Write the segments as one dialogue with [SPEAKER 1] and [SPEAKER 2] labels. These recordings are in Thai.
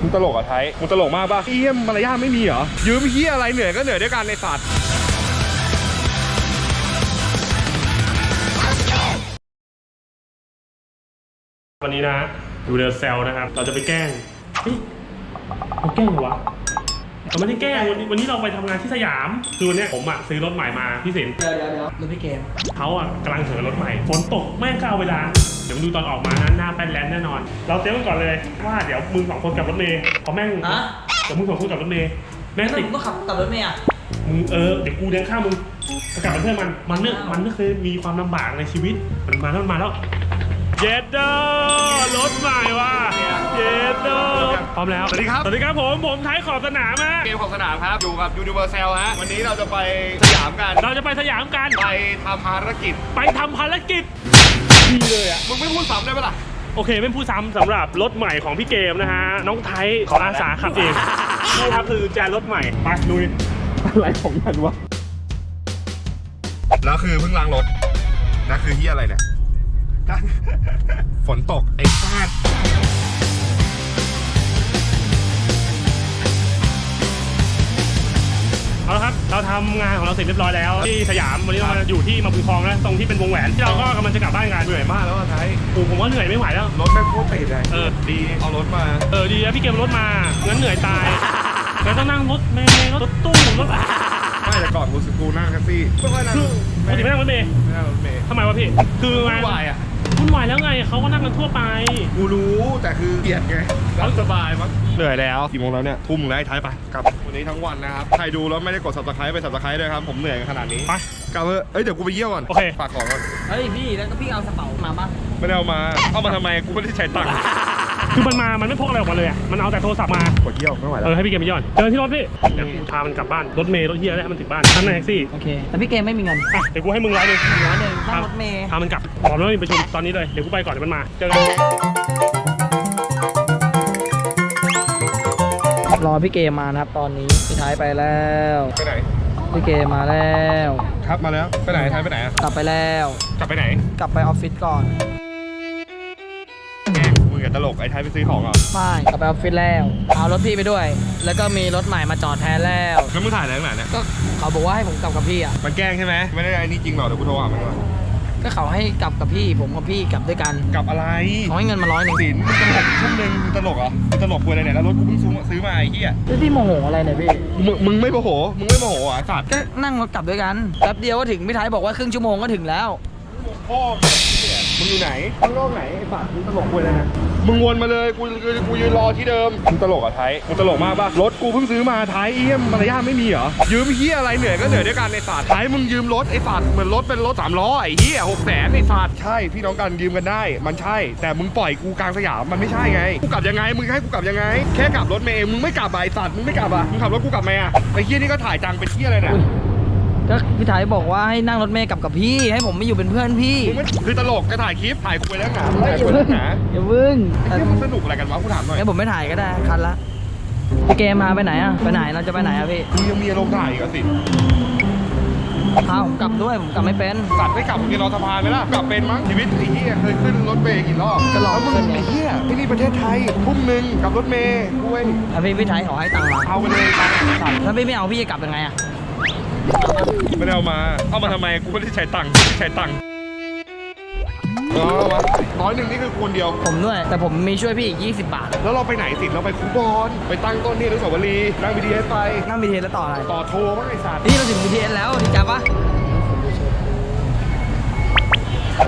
[SPEAKER 1] มึงตลกเหรอะไทยมึงตลกมากป่ะเอี้ยมมารยาทไม่มีเหรอ ยืมเฮียอะไรเหนื่อยก็เหนื่อยด้วยกันในสัตว์
[SPEAKER 2] วันนี้นะดูเดอเซลนะครับ เราจะไปแกล้งเฮ้ยเราแกล้งเหรอวะเราไม่ได้แกล้งวันนี้วันนี้เราไปทำงานที่สยามคือวันเนี้ยผมอะซื้อรถใหม่มาพี่สิน
[SPEAKER 3] เดี๋ยวเดี๋ยวเดี๋ยวรถพี่เกม
[SPEAKER 2] เขาอะกำลังเหินรถใหม่ฝนตกแม่งก็เอาเวลาเดี๋ยวมาดูตอนออกมานะหน้าแป้นแลนแน่นอน เราเตรียมกันก่อนเลยว่าเดี๋ยวมึงสองคนกับรถเมย์พอแม่ง
[SPEAKER 3] ฮะ
[SPEAKER 2] เดี๋ยวมึงสองคนกับรถเมย์แม่ง
[SPEAKER 3] แล้ว
[SPEAKER 2] ติด
[SPEAKER 3] ผมก็ขับกลับรถเมย์อะ
[SPEAKER 2] มึงเออเดี๋ยวกูเดินข้ามมึงจะกลับเป็นเพื่อนมันมันเนี่ยมันไม่เคยมีความลำบากในชีวิตมันมาแล้วมันมาแล้วเย็ดเดอร์รถใหม่ว่ะเย็ดเดอร์พร้อมแล้ว
[SPEAKER 1] สวัสดีครับ
[SPEAKER 2] สวัสดีครับผมผมท้ายขอบสนามฮะ
[SPEAKER 1] เกมของสนามครับ อยู่กับยูนิเวอร์แซลฮะ วันนี้เราจะไปสยามกัน
[SPEAKER 2] เราจะไปสยามกัน
[SPEAKER 1] ไปทำภารกิจ
[SPEAKER 2] ไปทำภารกิจ ดีเลยอะ
[SPEAKER 1] มึงไม่พูดซ้ำได้ปะล่ะ
[SPEAKER 2] โอเคเป็นผู้ซ้ำสำหรับรถใหม่ของพี่เกมนะฮะ น้องไทยขออาสาขับเองนี่ครับคือแจรถใหม่ไปลุยอะไรของมันวะ
[SPEAKER 1] แล้วคือเพิ่งล้างรถแล้วคือเฮียอะไรเนี่ย ฝนตกไอ้ฟาด
[SPEAKER 2] ทำงานของเราเสร็จเรียบร้อยแล้ว ที่สยามวันนี้เรามาอยู่ที่มาบุญคลองนะตรงที่เป็นวงแหวนที่เราก็กำลังจะกลับบ้านกัน
[SPEAKER 1] เหนื่อยมากแล้วอะไทย
[SPEAKER 2] โอ้ผมว่าเหนื่อยไม่ไหวแล้ว
[SPEAKER 1] รถแม่งโคตรติดเลย
[SPEAKER 2] เออ
[SPEAKER 1] ดีเอารถมา
[SPEAKER 2] เออดีนะพี่เกมรถมางั้นเหนื่อยตายแล้วต้องนั่งรถเมล์รถตู้รถ
[SPEAKER 1] ไม่แต่ก่อนกูสกูนั่งแท็กซี่ไม่ค่อยนั่ง
[SPEAKER 2] คือปกติไม่นั่งรถเมล์
[SPEAKER 1] ไม่นั่งรถเมล์
[SPEAKER 2] ทำไมวะพี่ คือ
[SPEAKER 1] วุ่
[SPEAKER 2] มาน
[SPEAKER 1] วายอะ
[SPEAKER 2] วุ่นวายแล้วไงเขาก็นั่งกันทั่วไป
[SPEAKER 1] กูรู้แต่คือเกลียดไงรับสบายมั้งเหนื่อยแล้วกี่โมงแล้วเนี่ยทุ่มแล้วไอ้ท้ายไปกลับวันนี้ทั้งวันนะครับใครดูแล้วไม่ได้กด subscribe ไป subscribe ด้วยครับผมเหนื่อยขนาดนี้
[SPEAKER 2] ไป
[SPEAKER 1] กลับเถอะเอ้ยเดี๋ยวกูไปเยี่ยวก่อน
[SPEAKER 2] โอเค
[SPEAKER 1] ฝากของก่อน
[SPEAKER 3] เฮ้ยพี่แล้วก็พี่เอากระเป๋ามาบ้าง
[SPEAKER 1] ไม่ได้เอามาเอามาทำไมกูไม่ได้ใช้ตังค์
[SPEAKER 2] คือมันมามันไม่พกอะไรออกมาเลยอะมันเอาแต่โทรศัพท์มา
[SPEAKER 1] กดเยี่ยวไม่ไหว
[SPEAKER 2] เอ
[SPEAKER 1] แล้ว
[SPEAKER 2] อให้พี่เกมไปย่อนเดินที่รถพี่เดี๋ยวกูพามันกลับบ้านรถเมล์รถเฮียแล้วให้มันถึงบ้านท่านนายแท็กซี่
[SPEAKER 3] โอเค แต่พี่เกมไม่มีเงิน
[SPEAKER 2] อะเดี๋ยวกูให้มึงร้อยหนึ่ง
[SPEAKER 3] ร้อยหนึ่งนั่งรถเมย์
[SPEAKER 2] พามันกลับบอกแล้วมีประชุมตอนนี้เลย เดี๋ยวกูไปก่อนเดี๋ยวมันมา เจอกัน
[SPEAKER 3] รอพี่เกมมานะครับตอนนี้พี่ท้ายไปแล้ว
[SPEAKER 1] ไปไหน
[SPEAKER 3] พี่เกมมาแล้ว
[SPEAKER 1] ครับมาแล้ว ไปไหนท้ายไปไหนอะ
[SPEAKER 3] กลับไปแล้ว
[SPEAKER 1] กลับไปไหน
[SPEAKER 3] กลับไปออฟฟิศก่อน
[SPEAKER 1] มึงอย่า ตลกไอ้ท้ายไปซื้อของเหรอ
[SPEAKER 3] ไม่กลับไปออฟฟิศแล้ว เอารถพี่ไปด้วย แล้วก็มีรถใหม่มาจอดแทนแล้ว
[SPEAKER 1] แล้วมึงถ่ายอะไรข้างหลังเนี่ย
[SPEAKER 3] ก็เขาบอกว่าให้ผมกลับกับพี่อะ
[SPEAKER 1] มันแกล้งใช่ไหมไม่ได้ไอ้นี่จริงหรอกเดี๋ยวกูโทรหามันก่อน
[SPEAKER 3] ก็เขาให้กลับกับพี่ ผมกับพี่กลับด้วยกัน
[SPEAKER 1] กลับอะไร
[SPEAKER 3] เขาให้เงินมาร้อยหนึ่ง
[SPEAKER 1] สินมึงตลกชั่วโมงมึงตลกเหรอมึงตลกกูอะไรเนี่ยแล้วรถกูเพิ่งซื้อมาซื้อมาไอ้เหี้ย
[SPEAKER 3] แล้วพี่โมโหอะไรเนี่ยพี่
[SPEAKER 1] มึงมึงไม่โมโหมึงไม่โมโหอะสัตว์
[SPEAKER 3] ก็นั่งรถกลับด้วยกันแป๊บเดียวก็ถึงพี่ท้ายบอกว่าครึ่งชั่วโมงก็ถึงแล้ว
[SPEAKER 1] พ่อ มึงอยู่ไหนข้างนอกไหนไอ้สัตว์มึงตลกกูเลยนะมึงวนมาเลยกูกูกูยืนรอที่เดิมมึงตลกอะไทยมึงตลกมากป่ะรถกูเพิ่งซื้อมาไทยเอี้ยมมารยาทไม่มีเหรอยืมเฮียอะไรเหนื่อยก็เหนื่อยด้วยกันไอ้สัตว์ไทยมึงยืมรถไอ้สัตว์เหมือนรถเป็นรถสามล้อไอ้เฮียหกแสนไอ้สัตว์ใช่พี่น้องกันยืมกันได้ มันใช่ แต่มึงปล่อยกูกลางสยามมันไม่ใช่ไงกูกลับยังไงมึงให้กูกลับยังไง แค่กลับรถเมย์มึงไม่กลับอะไอ้สัตว์มึงไม่กลับอะมึงขับรถกูกลับไหมอะไอ้เฮียนี่ก็ถ่ายจังเป็นเฮียอะไรเนี่ย
[SPEAKER 3] ก็พี่ท้ายบอกว่าให้นั่งรถเมย์กลับกับพี่ ให้ผมไม่อยู่เป็นเพื่อนพี่
[SPEAKER 1] มึงไม่คือตลกก็ถ่ายคลิปถ่ายคุยแล้วหนาถ่ายคุยแล้วหนา
[SPEAKER 3] อย่าเพิ่ง
[SPEAKER 1] ไอ้เหี้ยมันสนุกอะไรกันวะกูถามหน่อย
[SPEAKER 3] งั้นผมไม่ถ่ายก็ได้คันละพี่เกมมาไปไหนอะไปไหนเราจะไปไหนอะพี่
[SPEAKER 1] มึงยังมีอารมณ์ถ่ายอีกเหรอสิ
[SPEAKER 3] พาผมกลับด้วยผมกลับไม่เป็น
[SPEAKER 1] สัตว์ไม่กลับมึงจะรอสะพานไหมล่ะกลับเป็นมั้งชีวิตไอ้เหี้ยเคยขึ้นรถเมย์กี่รอบ
[SPEAKER 3] ก็ลอง
[SPEAKER 1] แล้วมึง
[SPEAKER 3] ขึ้นไง
[SPEAKER 1] ไอ้เหี้ยที่นี่ประเทศไทยทุ่มหนึ่งกับรถเมย์กูเอง
[SPEAKER 3] แล้วพี่พี่ท้ายขอให้ตังค์มา
[SPEAKER 1] เอาไปเลยตังค์สัตว์
[SPEAKER 3] ถ้าพี่ไม่เอาพี่จะกลับยังไงอะ
[SPEAKER 1] ไม่ได้เอามา เอามาทำไม กูไม่ได้ใช้ตังค์ไม่ได้ใช้ตังค์เอามาร้อยหนึ่งนี่คือคนเดียว
[SPEAKER 3] ผมด้วย แต่ผมมีช่วยพี่อีก 20 บาท
[SPEAKER 1] แล้วเราไปไหนสิเราไปคูบอลไปตั้งต้นที่อนุสาวรีย์นั่งบีทีเอสไป
[SPEAKER 3] นั่ง BTS แล้วต่ออะไร
[SPEAKER 1] ต่อโทรมั้งไอ้สัตว์
[SPEAKER 3] นี่เราถึง BTS แล้วดีจังปะ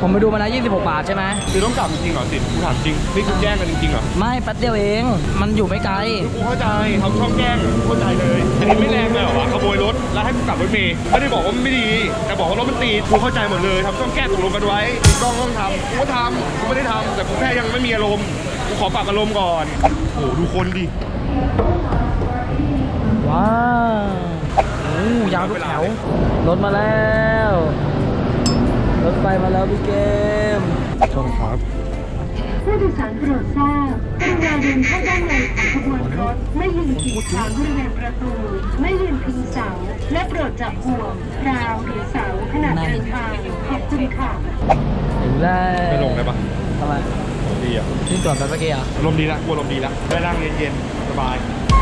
[SPEAKER 3] ผมไปดูมาแล้ว26 บาทใช่ไหม
[SPEAKER 1] คือต้องกลับจริงๆเหรอสิกูถามจริง นี่คือแย่งกันจริงๆเหรอ
[SPEAKER 3] ไม่แป๊บเดียวเอง มันอยู่ไม่ไกล
[SPEAKER 1] กูเข้าใจทำช่องแกล้งกูเข้าใจเลย อันนี้ไม่แรงเลยเหรอวะขโมยรถ แล้วให้กูกลับรถเมย์ไม่ได้บอกว่ามันไม่ดี แต่บอกว่ารถมันตีกูเข้าใจหมดเลยทำช่องแก้ตกลงกันไว้มีกล้องต้องทำกูก็ทำกูไม่ได้ทำแต่กูแค่ยังไม่มีอารมณ์ กูขอปรับอารมณ์ก่อน โอ้โหดูคนดิ
[SPEAKER 3] ว้าวโอ้ยาวทุกแถวรถมาแล้ว รถไฟมาแล้วพี่เกม
[SPEAKER 1] ชนครับ
[SPEAKER 4] ผู้โดยสารโปรดทราบกรุณาเดินเข้าด้านในของขบวนรถ ไม่ยืนขีดขวางบริเวณประตู ไม่ยืนพิงเสา และโปรดจับห่วงราวหรือเสาขณะเดินทางขอบคุณค่ะ
[SPEAKER 3] ถึงแล้ว
[SPEAKER 1] ไม่ลงได้ปะ
[SPEAKER 3] ทำไม
[SPEAKER 1] ดีอะ
[SPEAKER 3] ที่ตรวจไปเมื่อกี้เหรอ
[SPEAKER 1] ลมณ์ดีละกลัวลมณ์ดีละได้นั่งเย็นๆสบาย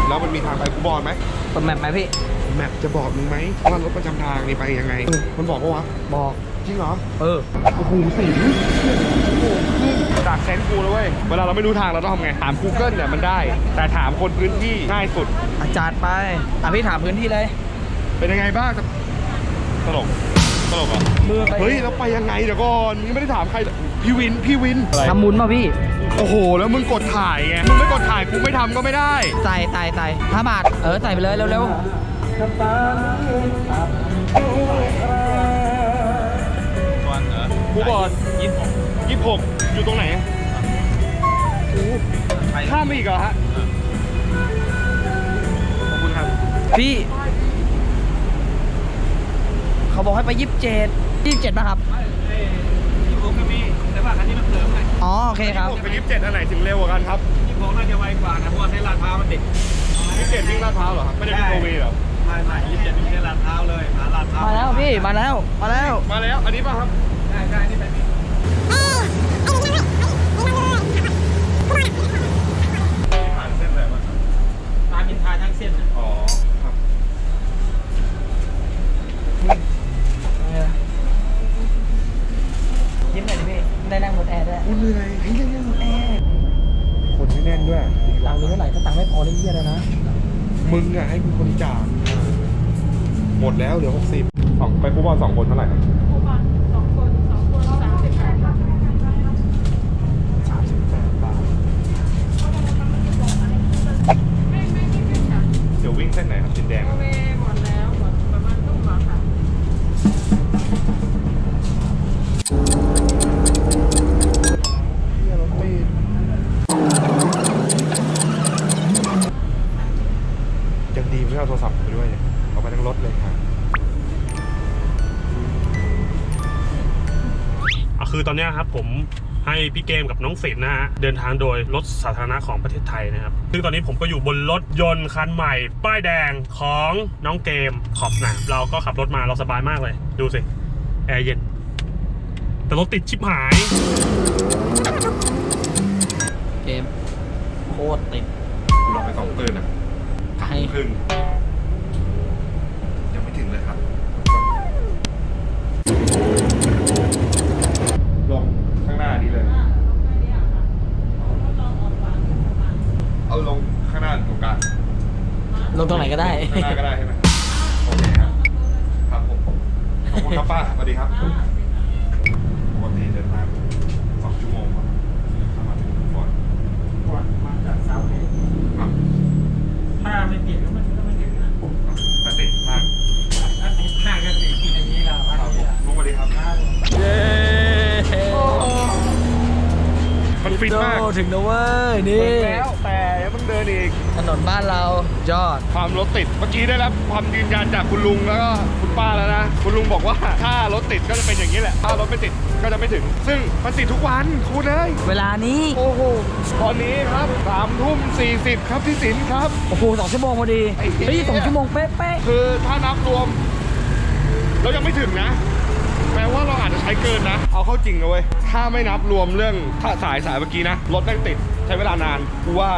[SPEAKER 1] แล้วมันมีทางไปกูบอลไหม
[SPEAKER 3] เปิดแมปไหมพี่
[SPEAKER 1] แมปจะบอกมึงไหมว่ารถประจำทางนี่ไปยังไง มันบอกปะวะ
[SPEAKER 3] บอก
[SPEAKER 1] จริงเหรอ
[SPEAKER 3] เออ
[SPEAKER 1] โอ้โหสิจากเซนส์กูแล้วเว้ย เวลาเราไม่รู้ทางเราต้องทำไง ถาม Google เนี่ยมันได้ แต่ถามคนพื้นที่ง่ายสุด
[SPEAKER 3] อาจารย์ไปอะพี่ถามพื้นที่เลย
[SPEAKER 1] เป็นยังไงบ้าง ตลก ตลกเหรอ
[SPEAKER 3] มือไป
[SPEAKER 1] เฮ้ยแล้วไปยังไงเดี๋ยวก่อนมึงไม่ได้ถามใครเลยพี่วิน พี่วิน
[SPEAKER 3] ทำมุนมาพี่
[SPEAKER 1] โอ้โห แล้วมึงกดถ่ายไง มึงไม่กดถ่ายกูไม่ทำก็ไม่ได้
[SPEAKER 3] ใส่ใส่ใส่ห้าบาท เออใส่ไปเลยเร็ว
[SPEAKER 1] กูบอดยี่สิบยี่สิบหกอยู่ตรงไหนโอ้ข้ามไปอีกเหรอฮะขอบคุณครับ
[SPEAKER 3] ๆพี่ เขาบอกให้ไปยี่สิบเจ็ดยี่สิบเจ็ดป่ะครับอ๋อ โอเคครับ
[SPEAKER 1] ผมกับยี่สิบเจ็ดอันไหนถึงเร็วกว่ากันครับ
[SPEAKER 5] ยี่สิบหกน่าจะไวกว่านะเพราะว่าเส้นลาดพร้าวมันติด
[SPEAKER 1] ยี่สิบเจ็ดวิ่งลาดพร้าวเหรอครับ ไม่ได้วิ่งโทเวย์เหรอ
[SPEAKER 5] ไม่ไม่ยี่สิบเจ็ดมีเส้นลาดพร้าวเลยหาลาดพร้าว
[SPEAKER 3] มาแล้วพี่ มาแล้ว มาแล้ว
[SPEAKER 1] มาแล้ว อันนี้ป่ะครับ
[SPEAKER 5] ใช่ใช่นี่เป็นนี่
[SPEAKER 1] ผ่านเส้นอะไรมา
[SPEAKER 5] ตามอินทาทั้งเส้นน่ะ
[SPEAKER 1] อ๋อครับ
[SPEAKER 3] ยิ้มหน่อยดิพี่ ได้นั่งรถแอร์ด้วย
[SPEAKER 1] กูเหนื่อยเฮ้ยยังยังแอร์คนให้แน่นด้วย
[SPEAKER 3] ตังค์มีเท่าไหร่ถ้าตังค์ไม่พอนี่เยี่ยแล้วนะ
[SPEAKER 1] มึงอะให้กูคนจ่ายหมดแล้วเหลือหกสิบสองไปกูบอลสองคนเท่าไหร่ คือตอนเนี้
[SPEAKER 2] ยครับผมให้พี่เกมกับน้องศิลป์นะฮะเดินทางโดยรถสาธารณะของประเทศไทยนะครับ ซึ่งตอนนี้ผมก็อยู่บนรถยนต์คันใหม่ ป้ายแดงของน้องเกมขอบสนามเราก็ขับรถมาเราสบายมากเลย ดูสิ แอร์เย็น แต่รถติดชิบหาย
[SPEAKER 3] เกมโคตรติด
[SPEAKER 1] ลงไปสองตื่นอะ
[SPEAKER 3] ไกล
[SPEAKER 1] ครึ่งยัง ถึงนะ
[SPEAKER 3] เว้ยนี่
[SPEAKER 1] แล้วแต่ยังต้องเดินอีก
[SPEAKER 3] ถนนบ้านเรายอด
[SPEAKER 1] ความรถติดเมื่อกี้ได้รับความยืนยันจากคุณลุงแล้วก็คุณป้าแล้วนะ คุณลุงบอกว่าถ้ารถติดก็จะเป็นอย่างนี้แหละ ถ้ารถไม่ติดก็จะไม่ถึง ซึ่งมันติดทุกวันคุณเลย
[SPEAKER 3] เวลานี้
[SPEAKER 1] โอ้โหตอนนี้ครับสามทุ่มสี่สิบครับที่สินครับ
[SPEAKER 3] โอ้โหสองชั่วโมงพอดี
[SPEAKER 1] ไอ้เหี้ย
[SPEAKER 3] เฮ้ยสองชั่วโมงเป๊ะ
[SPEAKER 1] คือถ้านับรวม เรายังไม่ถึงนะ แปลว่าเราอาจจะใช้เกินนะ เอาเข้าจริงนะเว้ย ถ้าไม่นับรวมเรื่องถ้าสายสายเมื่อกี้นะ รถแม่งติดใช้เวลานานกูว่า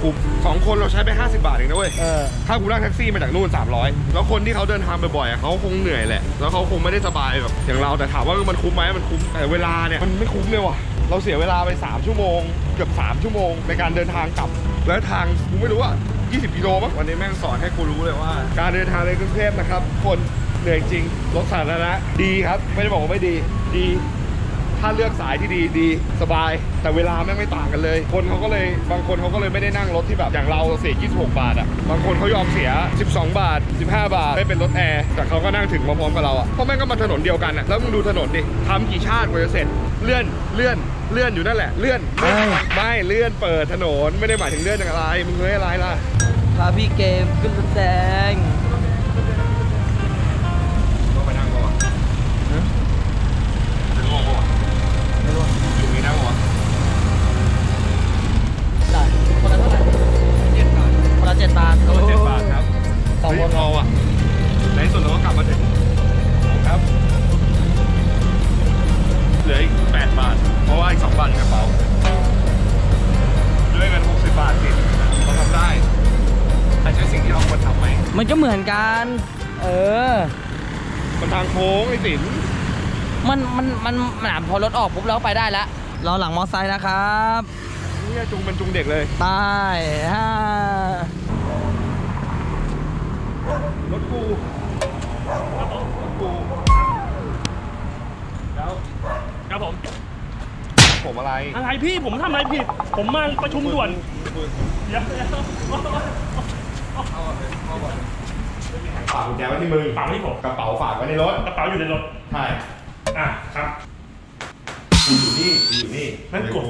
[SPEAKER 1] คุ้มสองคนเราใช้ไป 50 บาทเองนะเว้ย
[SPEAKER 3] ๆเออ
[SPEAKER 1] ถ้ากูนั่งแท็กซี่มาจากนู่น 300 แล้วคนที่เขาเดินทางบ่อยๆอะเขาคงเหนื่อยแหละ แล้วเขาคงไม่ได้สบายแบบอย่างเราแต่ถามว่ามันคุ้มไหมมันคุ้มแต่เวลาเนี่ยมันไม่คุ้มเลยว่ะ เราเสียเวลาไป 3 ชั่วโมง เกือบ 3 ชั่วโมง ในการเดินทางกลับ แล้วทางกูไม่รู้ว่า20 กิโลมั้งวันนี้แม่งสอนให้กูรู้เลยว่า การเดินทางในกรุงเทพนะครับคน เหนื่อยจริง รถสาธารณะดีครับ ไม่ได้บอกว่าไม่ดีดี ถ้าเลือกสายที่ดีดีสบาย แต่เวลาแม่งไม่ต่างกันเลย คนเขาก็เลยบางคนเขาก็เลยไม่ได้นั่งรถที่แบบอย่างเราเสีย26 บาทอะบางคนเขายอมเสีย 12 บาท 15 บาทได้เป็นรถแอร์แต่เขาก็นั่งถึงมาพร้อมกับเราอะเพราะแม่งก็มาถนนเดียวกันอะแล้วมึงดูถนนดิทำกี่ชาติกว่าจะเสร็จเลื่อนเลื่อนเลื่อนอยู่นั่นแหละเลื่อนไม่
[SPEAKER 3] ไม่
[SPEAKER 1] เลื่อนเปิดถนนไม่ได้หมายถึงเลื่อนอย่างไรมึงเฮ้ยอะไรล่ะ
[SPEAKER 3] พาพี่เกมขึ้นรถแดง มั
[SPEAKER 1] นก็เห
[SPEAKER 3] มือนกัน เออ
[SPEAKER 1] มันทางโค้งไอ้สิน
[SPEAKER 3] มันมันมันมันอะพอรถออกปุ๊บเราก็ไปได้แล้วรอหลังมอไซค์นะครับ
[SPEAKER 1] เนี่ยจุงเป็นจุงเด็กเลย
[SPEAKER 3] ไปฮ่าร
[SPEAKER 1] ถกูรถกูแล้ว
[SPEAKER 2] ครับผม
[SPEAKER 1] ผมอะไร
[SPEAKER 2] อะไรพี่ผมทำอะไรผิด ผมมาประชุมด่วนเดี๋ยว
[SPEAKER 1] ฝากกุญแจไว้ที่มือ
[SPEAKER 2] ฝากไว้ที่ผม
[SPEAKER 1] กระเป๋าฝากไว้ในรถ
[SPEAKER 2] กระเป๋าอยู่ในรถ
[SPEAKER 1] ใช่
[SPEAKER 2] อะครับ
[SPEAKER 1] กูอยู่นี่กูอยู่นี่
[SPEAKER 2] นั่นกด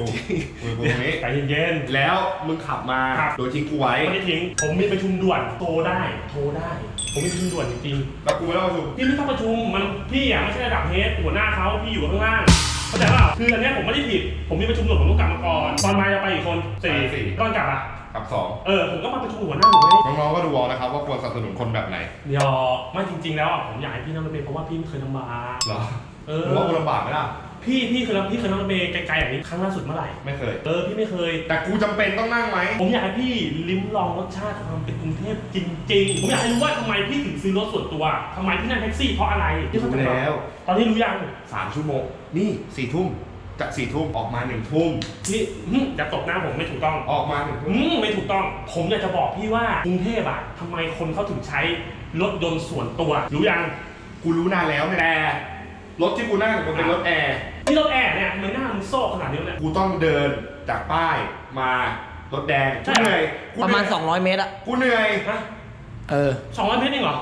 [SPEAKER 1] กูอยู่ตรงนี้
[SPEAKER 2] ใจเย็น
[SPEAKER 1] แล้วมึงขับมา
[SPEAKER 2] ขับ
[SPEAKER 1] โดยทิ้งกูไว้
[SPEAKER 2] ๆไม่ได้ทิ้ง ผมมีประชุมด่วน โทรได้ โทรได้ ผมมีประชุมด่วนจริง
[SPEAKER 1] แล้วกูไม่ต้องมาดู
[SPEAKER 2] ๆพี่ไม่ต้องประชุม มันพี่อะไม่ใช่ระดับเฮดหัวหน้าเขาพี่อยู่ข้างล่าง เข้าใจเปล่าคืออันเนี้ยผมไม่ได้ผิด ผมมีประชุมด่วนผมต้องกลับมาก่อน ตอนมาจะไปอีกคนสี่ตอนกลับอะ
[SPEAKER 1] กับสอง
[SPEAKER 2] เออผมก็มาประชุมกับหัวหน้าผมไง
[SPEAKER 1] น้องๆก็ดูเอานะครับว่าควรสนับสนุนคนแบบไหน
[SPEAKER 2] เดี๋ยวไม่จริง ๆ แล้วอะผมอยากให้พี่นั่งรถเมล์เพราะว่าพี่ไม่เคยลำบาก
[SPEAKER 1] เหรอ
[SPEAKER 2] เออ
[SPEAKER 1] มึงว่ากูลำบากไหมล่ะ
[SPEAKER 2] พี่พี่เคยพี่เคยนั่งรถเมล์ไกลๆอย่างนี้ครั้งล่าสุดเมื่อไหร่
[SPEAKER 1] ไม่เคย
[SPEAKER 2] เออพี่ไม่เคย
[SPEAKER 1] แต่กูจำเป็นต้องนั่งไหม
[SPEAKER 2] ผมอยากให้พี่ลิ้มลองรสชาติความเป็นกรุงเทพจริงๆ ผมอยากให้รู้ว่าทำไมพี่ถึงซื้อรถส่วนตัวทำไมพี่นั่งแท็กซี่เพราะอะไรพี่เข้าใจปะ
[SPEAKER 1] แล้ว
[SPEAKER 2] ตอนนี้รู้ยัง
[SPEAKER 1] สามชั่วโมง นี่สี่ทุ่ม จากสี่ทุ่มออกมาหนึ่งทุ่ม
[SPEAKER 2] พี่หึจะตบหน้าผมไม่ถูกต้อง
[SPEAKER 1] ออกมาหนึ่งทุ่
[SPEAKER 2] อื
[SPEAKER 1] ม
[SPEAKER 2] มไม่ถูกต้อง ผมอยากจะบอกพี่ว่ากรุงเทพอะทำไมคนเขาถึงใช้รถยนต์ส่วนตัว รู้ยัง
[SPEAKER 1] กูรู้นานแล้วเนี่ย
[SPEAKER 2] แต่
[SPEAKER 1] รถที่กูนั่งมันเป็นรถแอร์
[SPEAKER 2] ที่รถแอร์เนี่ยมันหน้ามันโซ่ขนาดนี้เนี่ย
[SPEAKER 1] กูต้องเดินจากป้ายมารถแดง
[SPEAKER 2] ใช่
[SPEAKER 1] กูเหนื่อยกู
[SPEAKER 3] ประมาณ
[SPEAKER 1] เหนื่อย
[SPEAKER 3] 200 เมตรอะ
[SPEAKER 1] กูเหนื่อย
[SPEAKER 2] ฮะ
[SPEAKER 3] เออ
[SPEAKER 2] สองร้อยเมตรเองเหรอ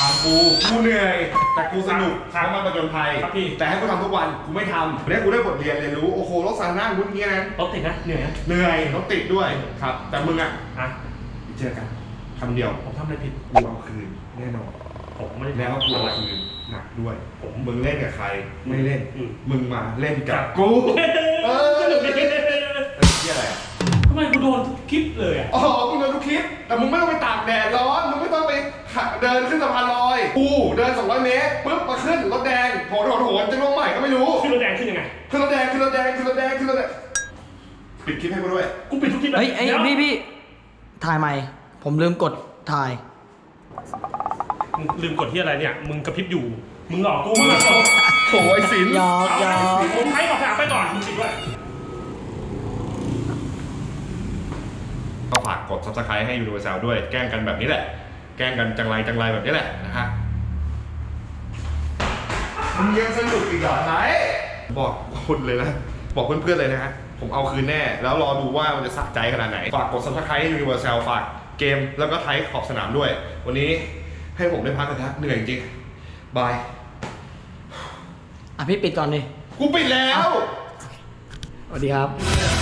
[SPEAKER 1] ตามกูกูเหนื่อย แต่กูสนุก
[SPEAKER 2] ครับ
[SPEAKER 1] เพราะมันประจนภัย
[SPEAKER 2] ครับพี่
[SPEAKER 1] แต่ให้กูทำทุกวัน กูไม่ทำเนี่ยกูได้บทเรียนเรียนรู้ โอ้โหรถสาธารณะกูอย่างเงี้ยนะ
[SPEAKER 2] รถติดนะ เหนื่อยนะ
[SPEAKER 1] เหนื่อยรถติดด้วย ครับ แต่มึงอะ
[SPEAKER 2] อะ
[SPEAKER 1] เจอกันคำเดียว
[SPEAKER 2] ผมทำอะไรผิด
[SPEAKER 1] กูเอาคืนแน่นอน
[SPEAKER 2] ผมไม่ได้
[SPEAKER 1] แล้วกู
[SPEAKER 2] ทำอะไร
[SPEAKER 1] เอาคืนหนักด้วย
[SPEAKER 2] ผม
[SPEAKER 1] มึงเล่นกับใคร ไม่เล่น
[SPEAKER 2] อืม
[SPEAKER 1] มึงมาเล่นกับ
[SPEAKER 2] ครับ
[SPEAKER 1] กูเออ
[SPEAKER 2] สนุกดี
[SPEAKER 1] เที่ยอะไรอะ
[SPEAKER 2] ทำไมกูโดนทุกคลิปเลยอะ
[SPEAKER 1] อ๋อมึงโดนทุกคลิป แต่มึงไม่ต้องไปตากแดดร้อน เดินขึ้นสะพานลอยกูเดิน 200 เมตรปุ๊บมาขึ้นรถแดงโหนโหนโหนจะลงใหม่ก็ไม่รู้
[SPEAKER 2] ขึ้นรถแดงขึ้นยังไง
[SPEAKER 1] ขึ้นรถแดงขึ้นรถแดงขึ้นรถแดงขึ้นรถแดงปิดคลิปให้กูด้วย
[SPEAKER 2] กูปิดทุกคลิปเล
[SPEAKER 3] เฮ้ยเอ้ย
[SPEAKER 2] ดี๋ว
[SPEAKER 3] พี่พี่ถ่ายใหม่ ผมลืมกดถ่าย
[SPEAKER 2] มึงลืมกดที่อะไรเนี่ย มึงกระพริบอยู่ มึงหลอกกูมึงหลอกกู
[SPEAKER 1] โอ้ยสิน
[SPEAKER 3] หยอกหยอก
[SPEAKER 2] ผมให้บอกถามไปก่อนมึงปิดด้วย
[SPEAKER 1] ก็ฝากกด subscribe ให้ Universal ด้วยแกล้งกันแบบนี้แหละแก ล้งกันจังไรจังไรแบบนี้แหละนะฮะมึงยังสนุกอีกเหรอไหนบอกคนเลยนะ บอกเพื่อนๆเลยนะฮะ ผมเอาคืนแน่ แล้วรอดูว่ามันจะสะใจขนาดไหน ฝากกด subscribe ให้ Universal ฝากเกม แล้วก็ไทยขอบสนามด้วย วันนี้ให้ผมได้พักกันนะเหนื่อยจริงบาย
[SPEAKER 3] อะพี่ปิดก่อนดิ
[SPEAKER 1] กูปิดแล้ว
[SPEAKER 3] สวัสดีครับ